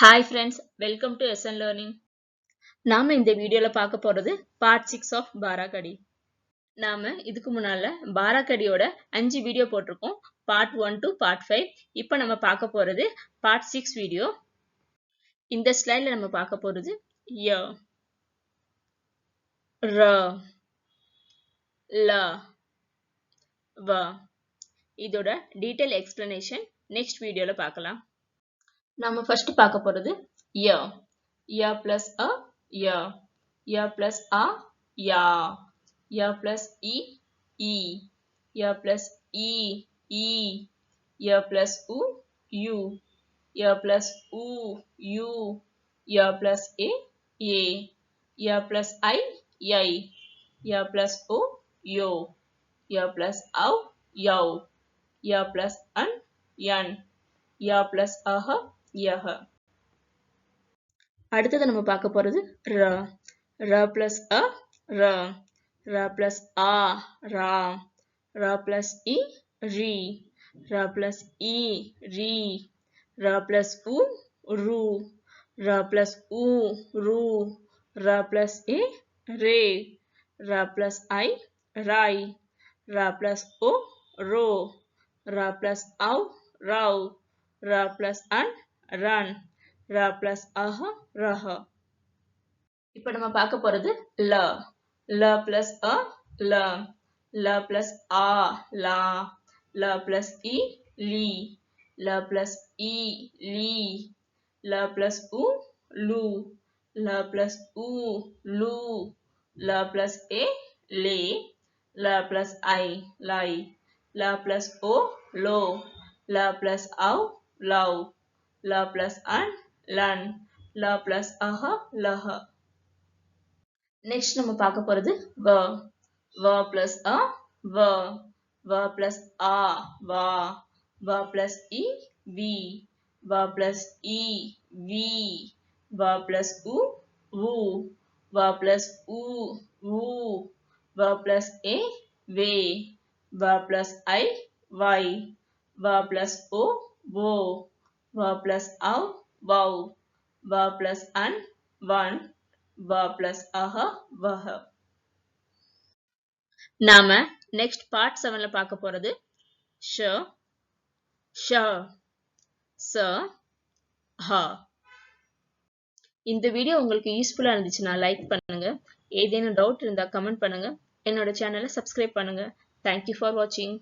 Hi friends welcome to S N learning நாம இந்த வீடியோவில் பார்க்க போறது பார்ட் சிக்ஸ் ஆஃப் பாராக்கடி நாம இதுக்கு முன்னால பாராக்கடியோட அஞ்சு வீடியோ போட்டிருக்கோம். Part one to part five இப்போ நம்ம பார்க்க போறது பார்ட் சிக்ஸ் வீடியோ இந்த ஸ்லைடில் நம்ம பார்க்க போறது ய ர ல வ. இதோட டீட்டெயில் எக்ஸ்பிளனேஷன் நெக்ஸ்ட் வீடியோவில் பார்க்கலாம். நம்ம ஃபர்ஸ்ட் பார்க்க போகிறது ய ய பிளஸ் அ ய ய பிளஸ் அ யா ய பிளஸ் இ இ ய பிளஸ் இ இ ய பிளஸ் உ யு ய பிளஸ் உ யு ய பிளஸ் ஏ ஏ ய பிளஸ் ஐ ஐ ய பிளஸ் ஓ யோ ய பிளஸ் அவ் யவ் ய பிளஸ் அன் யன் ய பிளஸ் அஹ யஹ அடுத்தது நம்ம பார்க்க போறது ர ர பிளஸ் அ ர ர பிளஸ் ஆ ரா ர பிளஸ் இ ரி ர பிளஸ் இ ரி ர பிளஸ் உ ரு ர பிளஸ் உ ரு ர பிளஸ் ஏ ரே ர பிளஸ் ஐ ராய் ர பிளஸ் ஓ ரோ ர பிளஸ் அவ் ராவ் ர பிளஸ் அண்ட் ரன் ர பிளஸ் அஹ ரஹ இப்போ நம்ம பார்க்க போறது ல ல பிளஸ் அ ல ல பிளஸ் ஆ லா ல பிளஸ் இ லி ல பிளஸ் இ லி ல பிளஸ் உ லு ல பிளஸ் உ லு ல பிளஸ் ஏ லே ல பிளஸ் ஐ லை ல பிளஸ் ஓ லோ ல பிளஸ் அவ் லவ் ல பிளஸ் அன் லன் ல பிளஸ் அஹ லஹ நெக்ஸ்ட் நம்ம பார்க்க போறது வ. வ பிளஸ் அ வ. வ பிளஸ் ஆ வா. வ பிளஸ் இ வி வ பிளஸ் இ வி வ பிளஸ் உ உ வ பிளஸ் உ உ வ பிளஸ் ஏ வே வ பிளஸ் ஐ வை வ பிளஸ் ஓ ஓ வ plus av, வௌ வ plus அன் van, வ plus அஹ vah. நாம நெக்ஸ்ட் பார்ட் செவன்ல பார்க்க போறது ஷ ஷ ச ஹ. இந்த வீடியோ உங்களுக்கு யூஸ்ஃபுல்லா இருந்துச்சுன்னா லைக் பண்ணுங்க. ஏதேனும் டவுட் இருந்தா கமெண்ட் பண்ணுங்க. என்னோட சேனலை சப்ஸ்கிரைப் பண்ணுங்க. தேங்க்யூ ஃபார் வாட்சிங்